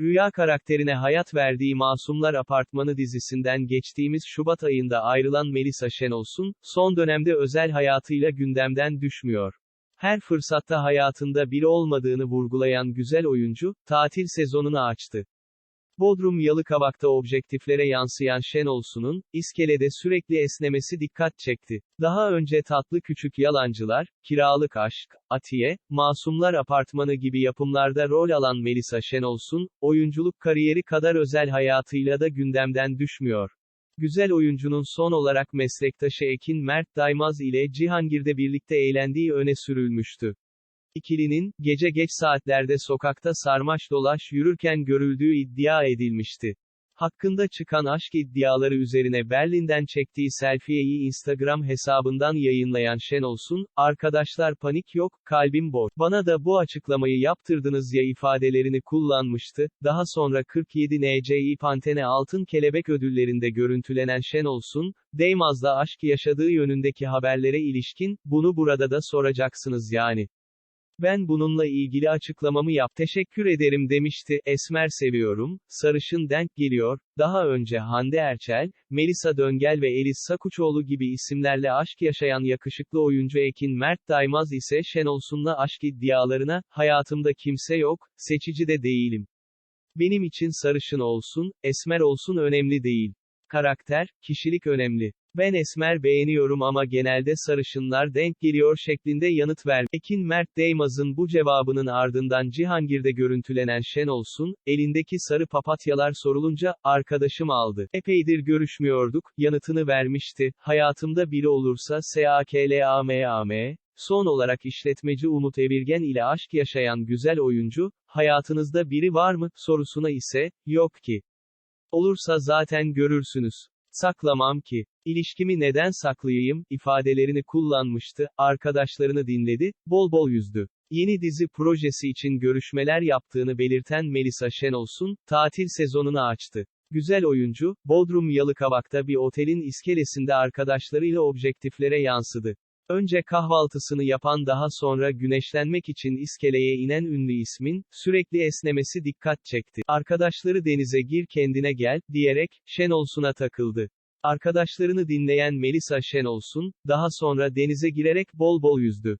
Rüya karakterine hayat verdiği Masumlar Apartmanı dizisinden geçtiğimiz Şubat ayında ayrılan Melisa Şenolsun, son dönemde özel hayatıyla gündemden düşmüyor. Her fırsatta hayatında biri olmadığını vurgulayan güzel oyuncu, tatil sezonunu açtı. Bodrum Yalıkavak'ta objektiflere yansıyan Şenolsun'un, iskelede sürekli esnemesi dikkat çekti. Daha önce Tatlı Küçük Yalancılar, Kiralık Aşk, Atiye, Masumlar Apartmanı gibi yapımlarda rol alan Melisa Şenolsun, oyunculuk kariyeri kadar özel hayatıyla da gündemden düşmüyor. Güzel oyuncunun son olarak meslektaşı Ekin Mert Daymaz ile Cihangir'de birlikte eğlendiği öne sürülmüştü. İkilinin, gece geç saatlerde sokakta sarmaş dolaş yürürken görüldüğü iddia edilmişti. Hakkında çıkan aşk iddiaları üzerine Berlin'den çektiği selfie'yi Instagram hesabından yayınlayan Şenolsun, arkadaşlar panik yok, kalbim boş. Bana da bu açıklamayı yaptırdınız ya ifadelerini kullanmıştı. Daha sonra 47 NCI Pantene Altın Kelebek ödüllerinde görüntülenen Şenolsun, Değmaz'la aşk yaşadığı yönündeki haberlere ilişkin, bunu burada da soracaksınız yani. Ben bununla ilgili açıklamamı yap. Teşekkür ederim demişti. Esmer seviyorum. Sarışın denk geliyor. Daha önce Hande Erçel, Melisa Döngel ve Elis Sakuçoğlu gibi isimlerle aşk yaşayan yakışıklı oyuncu Ekin Mert Daymaz ise Şenolsun'la aşk iddialarına, hayatımda kimse yok, seçici de değilim. Benim için sarışın olsun, esmer olsun önemli değil. Karakter, kişilik önemli. Ben esmer beğeniyorum ama genelde sarışınlar denk geliyor şeklinde yanıt ver. Ekin Mert Değmaz'ın bu cevabının ardından Cihangir'de görüntülenen Şenolsun, elindeki sarı papatyalar sorulunca, arkadaşım aldı. Epeydir görüşmüyorduk, yanıtını vermişti. Hayatımda biri olursa SAKLAMAM, Son olarak işletmeci Umut Evirgen ile aşk yaşayan güzel oyuncu, hayatınızda biri var mı, sorusuna ise, yok ki. Olursa zaten görürsünüz. Saklamam ki. İlişkimi neden saklayayım, ifadelerini kullanmıştı, arkadaşlarını dinledi, bol bol yüzdü. Yeni dizi projesi için görüşmeler yaptığını belirten Melisa Şenolsun, tatil sezonunu açtı. Güzel oyuncu, Bodrum Yalıkavak'ta bir otelin iskelesinde arkadaşlarıyla objektiflere yansıdı. Önce kahvaltısını yapan daha sonra güneşlenmek için iskeleye inen ünlü ismin, sürekli esnemesi dikkat çekti. Arkadaşları denize gir kendine gel, diyerek, Şenolsun'a takıldı. Arkadaşlarını dinleyen Melisa Şenolsun, daha sonra denize girerek bol bol yüzdü.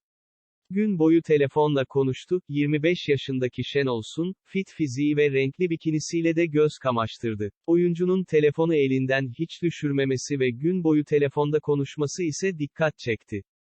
Gün boyu telefonla konuştu, 25 yaşındaki Şenolsun, fit fiziği ve renkli bikinisiyle de göz kamaştırdı. Oyuncunun telefonu elinden hiç düşürmemesi ve gün boyu telefonda konuşması ise dikkat çekti.